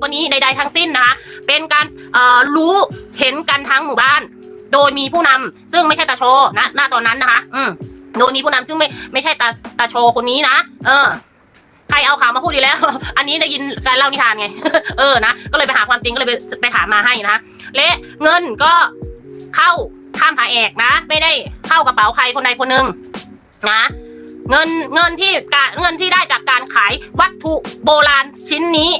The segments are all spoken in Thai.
กว่านี้ใดๆทั้งสิ้นนะคะเป็นการรู้เห็นกันทั้งหมู่บ้าน โดยมีผู้นำซึ่งไม่ใช่ตาโชนะณตอนนั้นนะคะ อืมโดยมีผู้นำซึ่งไม่ไม่ใช่ตาตาโชคนนี้นะเออใครเอาข่าวมาพูดดีแล้ว อันนี้ได้ยินการเล่านิทานไง เออ นะ ก็เลยไปหาความจริงก็เลยไปไปถามมาให้นะ และเงินก็เข้าข้ามผาแอกนะ ไม่ได้เข้ากระเป๋าใครคนใดคนหนึ่งนะ เงินเงินที่การเงินที่ได้จากการขายวัตถุโบราณชิ้นนี้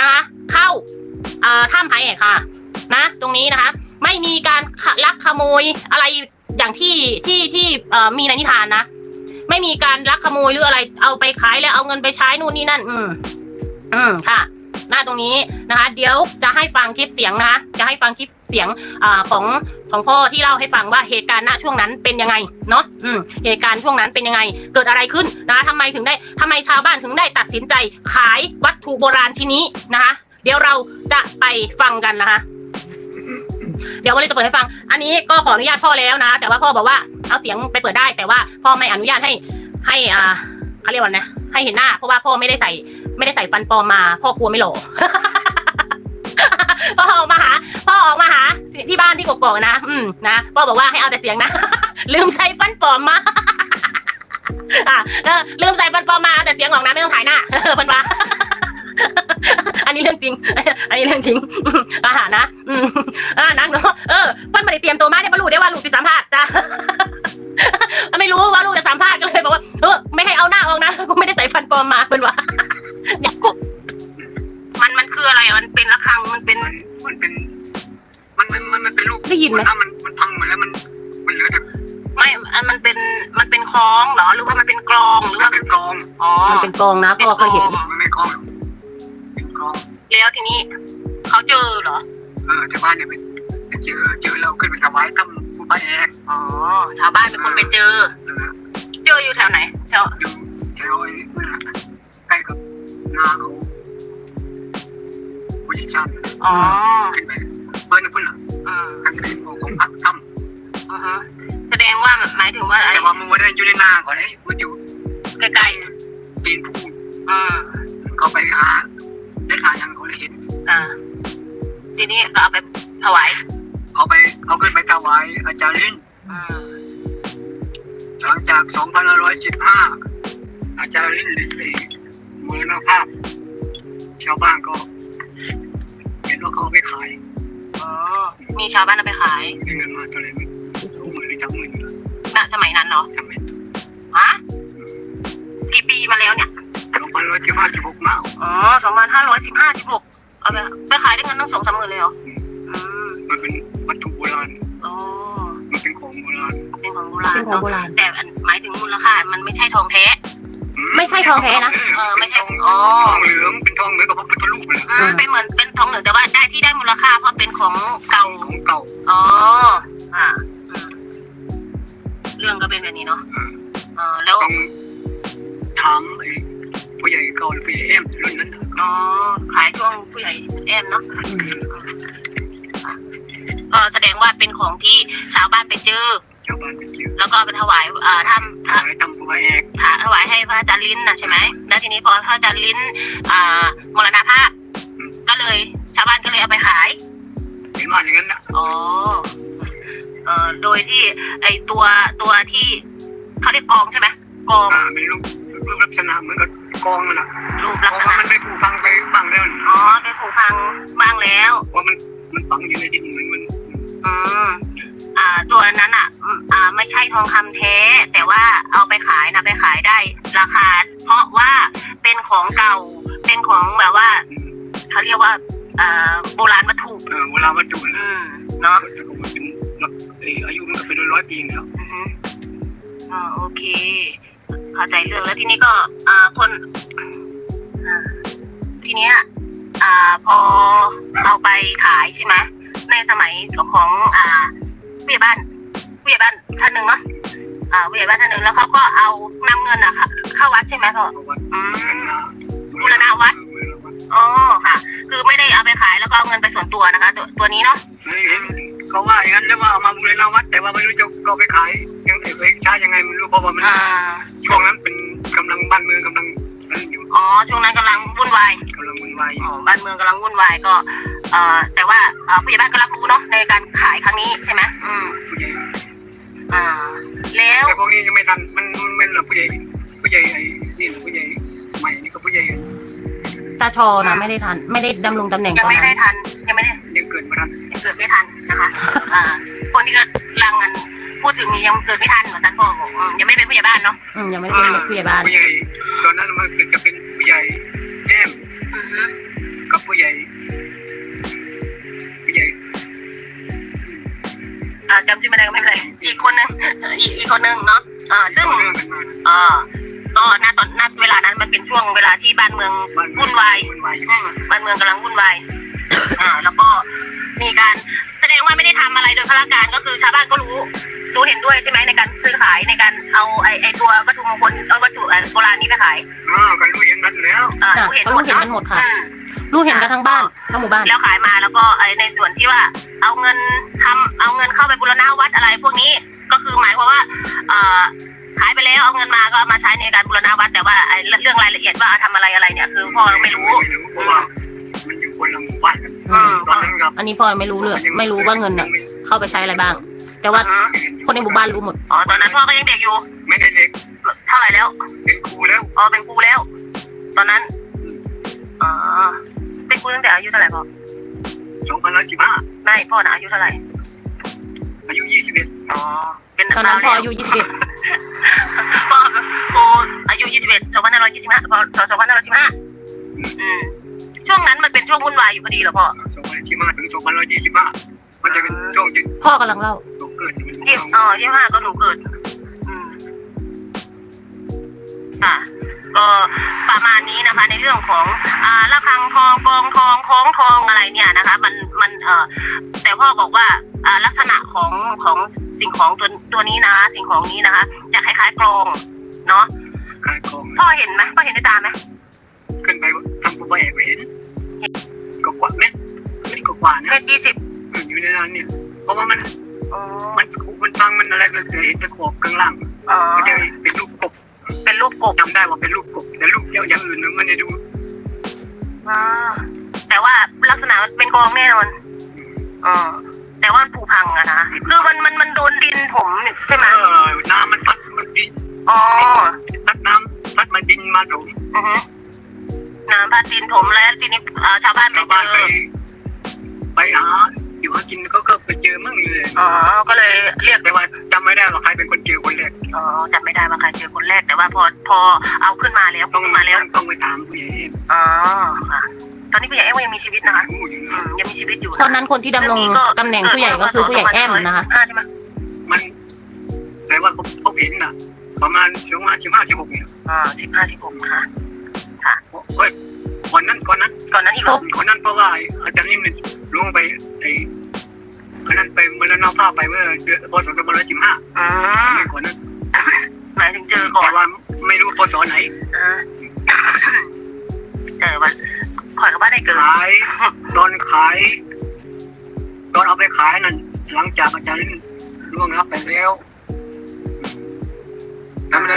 นะคะ เข้าอ่าถ้ำผาแอกค่ะ นะ ตรงนี้นะคะ ไม่มีการลักขโมยอะไรอย่างที่ที่ที่มีในนิทานนะ ไม่มีการลักขโมยหรืออะไร เอาไปขายแล้วเอาเงินไปใช้นู่นนี่นั่น อืม อืมค่ะหน้าตรงนี้นะคะ เดี๋ยวจะให้ฟังคลิปเสียงนะคะจะให้ฟังคลิปเสียงอของของพ่อที่เล่าให้ฟังว่าเหตุการณ์ณช่วงนั้นเป็นยังไงเนาะอืมเหตุการณ์ช่วงนั้นเป็นยังไง เกิดอะไรขึ้นนะคะทำไมถึงได้ทำไมชาวบ้านถึงได้ตัดสินใจขายวัตถุโบราณชิ้นนี้นะคะ เดี๋ยวเราจะไปฟังกันนะคะ เดี๋ยววันนี้จะเปิดให้ฟัง อันนี้ก็ขออนุญาตพ่อแล้วนะ แต่ว่าพ่อบอกว่าเอาเสียงไปเปิดได้ แต่ว่าพ่อไม่อนุญาตให้ให้อ่าเขาเรียกว่าไงให้เห็นหน้า เพราะว่าพ่อไม่ได้ใส่ไม่ได้ใส่ฟันปลอมมา พ่อกลัวไม่หล่อพ่อออกมาหาพ่อออกมาหาที่บ้านที่กกอกนะ อืมนะพ่อบอกว่าให้เอาแต่เสียงนะ ลืมใส่ฟันปลอมมาอะลืมใส่ฟันปลอมมาเอาแต่เสียงออกนะไม่ต้องถ่ายหน้าเออเพันว่า อันนี้เรื่องจริง อันนี้เรื่องจริงอืมอาหารนะอืมอ่านักเนาะเออเพิ่นไม่ได้เตรียมตัวมาเนี่ยมารู้ได้ว่าลูกสิสัมภาษณ์จ้ะไม่รู้ว่าลูกจะสัมภาษณ์ก็เลยบอกว่าเออไม่ให้เอาหน้าออกนะกูไม่ได้ใส่ฟันปลอมมาเพิ่นว่าอยากกุมันมันคืออะไรมันเป็นระฆังมันเป็นมันมันเป็น มันมันมันมันเป็นลูกได้ยินไหมถ้ามันมันพังหมดแล้วมันมันเหลือแต่ไม่อันมันเป็นมันเป็นคล้องเหรอหรือว่ามันเป็นกลองหรือมัว่านเป็นกรองอ๋อมันเป็นกลองนะพ่อเคยเห็นมันไม่กรองเป็นกรอง แล้วทีนี้เขาเจอเหรอเออชาวบ้านเนี่ยเป็นไปเจอเจอแล้วขึ้นไปถวายทำผู้ไปแอกอ๋อชาวบ้านเป็นคนไปเจอ เออเจออยู่แถวไหนแถวอยู่แถวไอ้นั่นน่ะใกล้กับนาเขาผู้ใหญ่ชาติอ๋อขึ้นไปเปิ้ลนะเปิ้ลอะอืมทางเป็นของพักทอือฮะแสดงว่าหมายถึงว่าำอะไรแต่ว่ามันไม่ได้อยู่ในนาก่อนไอ้มันอยู่ใกล้ตีนผู้ๆอืมเขาไปหา ได้ทานยังเขาเลยเห็นอ่าทีนี้ก็เอาไปถวายเขาไปเขาขึ้นไปถวายอาจารย์ลินอืมหลังจาก 2515 อาจารย์ลินได้ไปมรณภาพ ชาวบ้านก็เห็นว่าเขาเอาไปขายอ๋อมีชาวบ้านเอาไปขายได้เงินมาเท่าไหร่ไม่รู้หมื่นหรือจักหมื่นณสมัยนั้นเนาะจำไม่ฮะกี่ปีมาแล้วเนี่ย 2516มาอ๋อสองพันห้าร้อยสิบห้าสิบหกเอาไปไปขายได้เงินตั้งสองสามหมื่นเลยเหรออืมมันเป็นวัตถุโบราณอ๋อมันเป็นของโบราณเป็นของโบราณเป็นของโบราณ แต่อันหมายถึงมูลค่ามันไม่ใช่ทองแท้ ไม่ใช่ทองแท้นะเออไม่ใช่เป็นทอ๋อองเหลืองเป็นทองเหมือนกับพระพุทธรูปเลยอืมเป็นเหมือนเป็นทองเหลืองแต่ว่าได้ที่ได้มูลค่าเพราะเป็นของเก่าของเก่าอ๋ออ่าอืมเรื่องก็เป็นแบบนี้เนาะเออแล้วต้องถามไอ้ ผู้ใหญ่เก่าหรือผู้ใหญ่เอ็มรุ่นนั้นน่ะอ๋อขายช่วงผู้ใหญ่แอมเนาะก็แสดงว่าเป็นของที่ชาวบ้านไปเจอ ชาวบ้านไปเจอแล้วก็เอาไปถวายอ่าทำขายทำผู้ไปแอกถถวายให้พระอาจารย์ลิ้นน่ะใช่ไหมแล้วทีนี้พอพระอาจารย์ลิ้นอ่ามรณภาพ ก็เลย ชาวบ้านก็เลยเอาไปขายเห็นว่าอย่างนั้นนะอ๋อ เอ่อ โดยที่ ไอตัวตัวที่เขาเรียกกองใช่ไหมกอง อ่ามีรูปรูปลักษณะเหมือนกับ กองนั่นแหละรูปเพลักราะษว่าณะมันได้ผูกฟังไปบ้างแล้วอ๋อไปผูกพังบ้างแล้ว ว่ามันมันฝังอยู่ในดินเหมือนมันอืมอ่า ตัวนั้นอะอืมอ่า ไม่ใช่ทองคำแท้ แต่ว่าเอาไปขายนะไปขายได้ ราคา เพราะว่าเป็นของเก่า เป็นของแบบว่าเขาเรียกว่าอ่าโบราณวัตถุ เออเวลาวัตถุอืนะมเนาะวัตถุมันเป็นเอ่ออายุมันก็เป็นร้อยๆปีแล้วอือฮึอ่าโอเค เข้าใจเรื่องแล้วทีนี้ก็อ่าคนอ่าทีเนี้ยอ่าพอเอาไปขายใช่ไหมในสมัยของอ่าผู้ใหญ่บ้านผู้ใหญ่บ้านท่านหนึ่งเนาะอ่าผู้ใหญ่บ้านท่านหนึ่งแล้วเขาก็เอานำเงินอะค่ะเข้าวัดใช่ไหมพ่อเพราะว่าอืมบูรณะวัดบูรณะวัดอ๋อค่ะ คือไม่ได้เอาไปขายแล้วก็เอาเงินไปส่วนตัวนะคะ ตัวตัวนี้เนาะไม่ เห็นเขาว่าอย่างนั้นแล้วว่าเอามาบูรณะวัด แต่ว่าไม่รู้จะเอาไปขายยังไงไปใช้ยังไงไม่รู้เพราะว่ามันอ่า ช่วงนั้นเป็นกำลังบ้านเมืองกำลังนั่นอยู่อ๋อ ช่วงนั้นกำลังวุ่นวาย กำลังวุ่นวายอยู่ อ๋อ บ้านเมืองกำลังวุ่นวายก็เอ่อแต่ว่าเอ่อผู้ใหญ่บ้านก็รับรู้เนาะในการขายครั้งนี้ใช่ไหมอืม ผู้ใหญ่อ่า แล้ว แต่พวกนี้ยังไม่ทันมันมันมันผู้ใหญ่ผู้ใหญ่ไอ้นี่ผู้ใหญ่ใหม่นี่ก็ผู้ใหญ่ตาชอนะไม่ได้ทัน ไม่ได้ดำรงตำแหน่งยังตอนไม่นั้ได้นทัน เกิดไม่ทันนะคะอ่าคนที่กำลังกันพูดถึงนี่ยังเกิดไม่ทันเหมือนกันพ่อบอกอืมยังไม่เป็นผู้ใหญ่บ้านเนาะอืมยังไม่ได้เป็นผู้ใหญ่บ้านผู้ใหญ่ตอนนั้นมันคือจะเป็นผู้ใหญ่แก้มอือฮึกับผู้ใหญ่ผู้ใหญ่อ่าจำชื่อไม่ได้ก็ไม่เป็นไรอีกคนนึงอีกอีกคนนึงเนาะอ่าซึ่งเรื่องกันมาอ่าก็ณตอนณเวลานั้นมันเป็นช่วงเวลาที่บ้านเมืองบ้านวุ่นวายวุ่นวายอยู่อืมบ้านเมืองกำลังวุ่นวาย อ่า แล้วก็ มีการแสดงว่าไม่ได้ทำอะไรโดยพลการก็คือชาวบ้านก็รู้รู้เห็นด้วยใช่ไหมในการซื้อขายในการเอาไอ้ไอ้ตัววัตถุมงคลเอาวัตถุเอ่อโบราณนี้ไปขายอ่ากันรู้เห็นกันแล้วอ่าค่ะรู้เห็นก็หมรู้ดเห็นเนาะกันหมดค่ะ อืมรู้เห็นกันทั้งบ้านทั้งหมู่บ้าน แล้วขายมาแล้วก็ไอ้ในส่วนที่ว่าเอาเงินทำเอาเงินเข้าไปบูรณะวัดอะไร พวกนี้ก็คือหมายความว่าเอ่อขายไปแล้วเอาเงินมาก็เอามาใช้ในการบูรณะวัดแต่ว่าไอ้เรื่องรายละเอียดว่าทำอะไรอะไรเนี่ยคือพ่อไม่รู้ไม่รู้เพราะว่ามันอยู่ คนละหมู่บ้านกันอืม ตอนนั้นครับอันนี้พ่อไม่รู้เลยไม่รู้ว่าเงินน่ะเข้าไปใช้อะไรบ้าง แต่ว่าอือฮึคนในหมู่บ้านรู้หมด อ๋อตอนนั้นพ่อก็ยังเด็กอยู่ ไม่ได้เด็กเท่าไหร่แล้ว เป็นครูแล้วอ๋อเป็นครูแล้ว ตอนนั้นอ๋อเป็นครูตั้งแต่อายุเท่าไหร่พ่อสองพันร้อยสิบห้าไม่พ่อน่ะอายุเท่าไหร่อายุยี่สิบเอ็ดอ๋อเป็นตอนนั้นพ่ออายุพ่อโอ้อายุยี่สิบเอ็ดสองพันห้าร้อยยี่สิบห้าพอสองพันห้าร้อยสิบห้าอืม ช่วงนั้นมันเป็นช่วงวุ่นวายอยู่พอดีเหรอพ่อสองพันสิบห้าถึงสองพันร้อยยี่สิบห้ามันจะเป็นช่วงที่21พ่อกำลังเล่าตกเกิดเป็นยี่ช่วงอ๋อยี่สิบห้าก็หนูเกิดอืมค่ะก็ประมาณนี้นะคะ ในเรื่องของอ่าระฆังทองกองทองคล้องทองอะไรเนี่ยนะคะ มันมันเอ่อแต่พ่อบอกว่าอ่าลักษณะของของสิ่งของตัวตัวนี้นะคะสิ่งของนี้นะคะ จะคล้ายๆกลองเนาะขายของพ่อเห็นไหมพ่อเห็นด้วยตาไหมขึ้นไปทำ ผู้ใหญ่ไปเห็นก็กว่าเม็ดเม็ดก็กว่านะเม็ดยี่สิบอยู่ในนั้นเนี่ย เพราะว่ามันอ๋อมันมันฟังมันอะไรก็จะเห็นแต่ขอบข้างล่างอ๋อมันจะเป็นลูกกบ เป็นรูปกบจำได้ว่าเป็นลูกกบแต่ลูกเดียวอย่างอื่นมันไม่ได้ดูอ่าแต่ว่าลักษณะมันเป็นกลองแน่นอนอ๋อแต่ว่ามันผุพังอะนะคือมันมันมันโดนดินถมใช่ไหมเออน้ำมันพัดมันดินอ๋อพัดน้ำพัดมาดินมาถมอือ ฮึน้ำพัดดินถมแล้วทีนี้เอ่อชาวบ้านไปชาวเจบ้านไปอไปหาอยู่หากินก็ก็ไปเจอมั่งเลยอ๋อก็เลยเรียก แต่ว่าจำไม่ได้ว่าใครเป็นคนเจอคนแรกอ๋อจำไม่ได้ว่าใครเจอคนแรกแต่ว่าพอพอเอาขึ้นมาแล้วต้องขึ้นมาแล้วต้องไปถามผู้ใหญ่เองอ๋อค่ะตอนนี้ผู้ใหญ่เอ็มยังมีชีวิตนะคะรู้อยู่อืนะมยังมีชีวิตอยู่ตอนนั้นคนที่ดำรงตำแหน่งผู้ใหญ่ก็คือผู้ใหญ่แอมนะคะอ่าใช่ไหมมันแต่ว่าเขาเขาเห็นน่ะประมาณช่วงสิบห้าสิบหกเนี่ยอ่าสิบห้าสิบหกนะคะเฮ้ย ก่อนนั้นก่อนนั้นก่อนนั้นอีกเหรอก่อนนั้นเพราะว่าอาจารย์นิ่มลงไปไอ้คนนั้นไปเมื่อนั้นเอาภาพไปเมื่อเดือนพศสองพันร้อยสิบห้าอืมก่อนนั้นหมายถึงเจอก่อแต่นว่าไม่รู้พศไหนอ่าเจอวันข่อยกับว่าได้เกิดขายตอนขายตอนเอาไปขายนั่นหลังจากอาจารย์ล่วงรับไปแล้วทำอะไร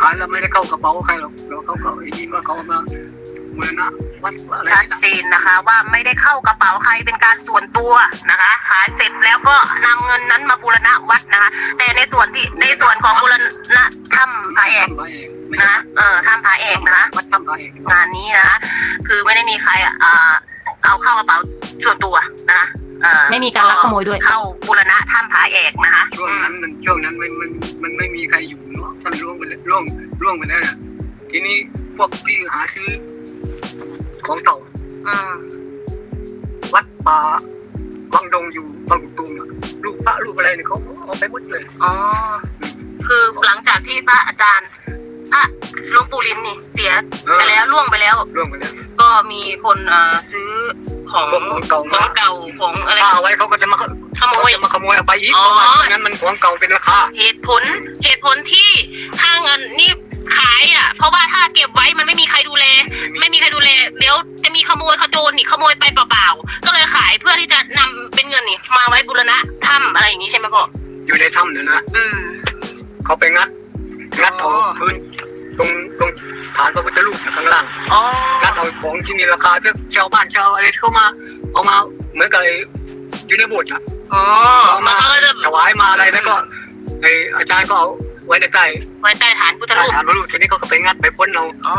ขายแล้วไม่ได้เข้ากระเป๋าใครหรอกเราเขาก็ได้ยินว่าเขามา เมือนะวัดอะไรชัดนะเจนนะคะว่าไม่ได้เข้ากระเป๋าใครเป็นการส่วนตัวนะคะขายเสร็จแล้วก็นำเงินนั้นมาบูรณะวัดนะคะ แต่ในส่วนที่ในส่วนของบูรณะถ้ำพระเอกทำพระเอกไม่นะใช่คะเออถ้ำพระเอกนะคะวัดทำพระเอกงานนี้นะคะคือไม่ได้มีใครอ่าเอาเข้ากระเป๋าส่วนตัวนะคะเอ่อไม่มีการลักขโมยด้วย เข้าบูรณะถ้ำพระเอกนะคะช่วงนั้นมันช่วงนั้นมันมันมันไม่มีใครอยู่เนาะท่านล่วงไปแล้วล่วงล่วงไปแล้วนะทีนี้พวกที่หาซื้อ ของเก่าอืมวัดป่าวังดงอยู่บางกุตูมน่ะรูปพระรูปอะไรเนี่ยเขาเอาไปหมดเลยอ๋อ คือหลังจากที่พระอาจารย์พระหลวงปู่ลินนี่ เสียไปแล้วล่วงไปแล้วล่วงไปแล้วก็มีคนเอ่อซื้อของพวกของเก่า ขอมางเก่าของอะไร ถ้าเอาไว้เขาก็จะมาขเขาโมยจะมาขโมยเอาไปอีกอ๋อเพราะว่างั้นมันของเก่าเป็นราคา เหตุผลเหตุผลที่ถ้าเงินนี่ ขายอะ เพราะว่าถ้าเก็บไว้มันไม่มีใครดูแล ไม่มีใครดูแล เดี๋ยวจะมีขโมยขโจรนี่ขโมยไปเปล่าๆ ก็เลยขายเพื่อที่จะนำเป็นเงินนี่มาไว้บูรณะถ้ำอะไรอย่างนี้ใช่ไหมพ่อ อยู่ในถ้ำเนี่ยนะอืม เขาไปงัด งัดเอาอ๋อพื้นตรงตรงฐานพระพุทธรูปข้างล่าง อ๋อ งัดเอาของที่มีราคาเพื่อชาวบ้านชาวอะไรเข้ามา เอามาเหมือนกับไอ้อยู่ในโบสถ์อะอ๋อเอามันมาก็จะถวายมาอะไรแล้วก็ไอ้อาจารย์ก็เอา ไว้ในใต้ไว้ใต้ฐานพุทธใต้รูปฐานพระรูปทีนี้เขาก็ไปงัดไปพ้นเรา อ๋อ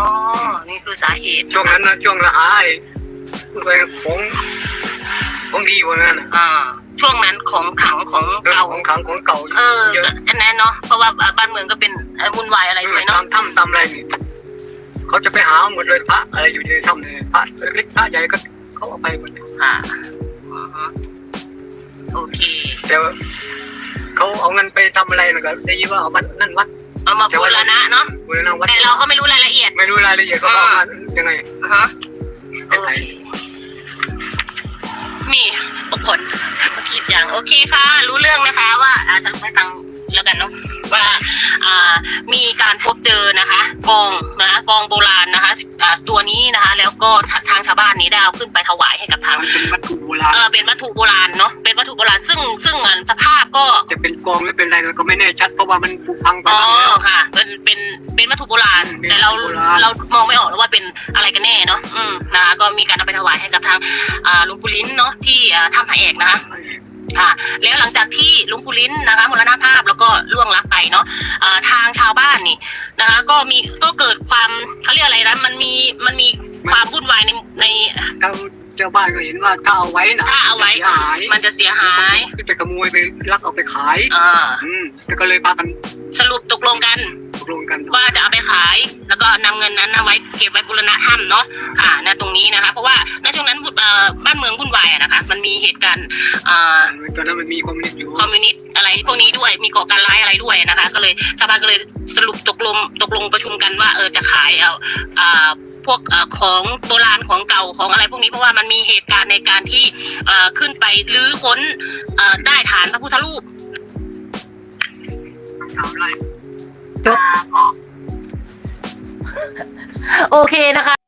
นี่คือสาเหตุช่วงนั้นนะช่วงละหายพูดไปของของดีกว่านั้นน่ะอ่าช่วงนั้นของขลังของเรื่องเก่า ของขลังของเก่าเออเยอะอันนั้นเนาะ เพราะว่าบ้านเมืองก็เป็นเอ่อวุ่นวายอะไรด้วยเนาะ ตามถ้ำตามอะไรนี่เขาจะไปหาหมดเลยพระอะไรอยู่ในถ้ำเนี่ยพระเล็กๆพระใหญ่ก็เขาเอาไปหมดค่ะอือฮึโอเค แต่ว่า เขาเอาเงินไปทำอะไรนะก็ได้ยินว่าเอามันนั่นวัดเอามาบูรณะเนาะบูรณะวัดแต่เราก็ไม่รู้รายละเอียดไม่รู้รายละเอียดเขาเอามายังไงฮะไม่โอไหนเคมีบางคนมาคิดอย่างโอเคค่ะ รู้เรื่องนะคะว่าอ่าสรุปให้ฟังแล้วกันเนาะ ว่าอ่ามีการพบเจอนะคะกองนะคะกองโบราณนะคะอ่าตัวนี้นะคะ แล้วก็ทางชาวบ้านนี้ได้เอาขึ้นไปถวายให้กับทางมันเป็นวัตถุโบราณเออเป็นวัตถุโบราณเนาะเป็นวัตถุโบราณซึ่งซึ่งอะสภาพก็จะเป็นกองหรือเป็นอะไรก็ไม่แน่ชัดเพราะว่ามันผุพังไปอ๋อแล้วค่ะเป็นเป็นเป็นวัตถุโบราณเป็นแต่เราวัตถุโบราณเรามองไม่ออกแล้วว่าเป็นอะไรกันแน่เนาะอืมนะคะก็มีการเอาไปถวายให้กับทางอ่าหลุงปู่ลิ้นเนาะที่อ่าถ้ำผาเอกนะคะ ค่ะ แล้วหลังจากที่หลุงปู่ลิ้นนะคะมรณภาพแล้วก็ล่วงลับไปเนาะอ่าทางชาวบ้านนี่นะคะ ก็มีก็เกิดความเขาเรียกอะไรนะมันมีมันมีความวุ่นวายในในเขาเจ้าบ้านก็เห็นว่าถ้าเอาไว้นะถ้าเอาไว้จะสียหายมันจะเสียหายไปขโมยไปลักเอาไปขายอ่าอืมแล้วก็เลยพากันสรุปตกลงกันตก ลงกันว่าจะเอาไปขาย แล้วก็นำเงินนั้นเอาไว้เก็บไว้บูรณะถ้ำเนาะค่ะณตรงนี้นะคะ เพราะว่าณช่วงนั้นเอ่อบ้านเมืองวุ่นวายอะนะคะ มันมีเหตุการณ์เอ่อตอนนั้นมันมีคอมมิวนิสต์อยู่คอมมิวนิสต์อะไรพวกนี้ด้วยมีก่อการร้ายอะไรด้วยนะคะ ก็เลยชาวบ้านก็เลยสรุปตกลงตกลงประชุมกันว่าเออจะขายเอาอ่าพวกเอ่อของโบราณของเก่าของอะไรพวกนี้เพราะว่ามันมีเหตุการณ์ในการที่เอ่อขึ้นไปรื้อค้นเอ่อได้ฐานพระพุทธรูปถามอะไร โอเคนะคะ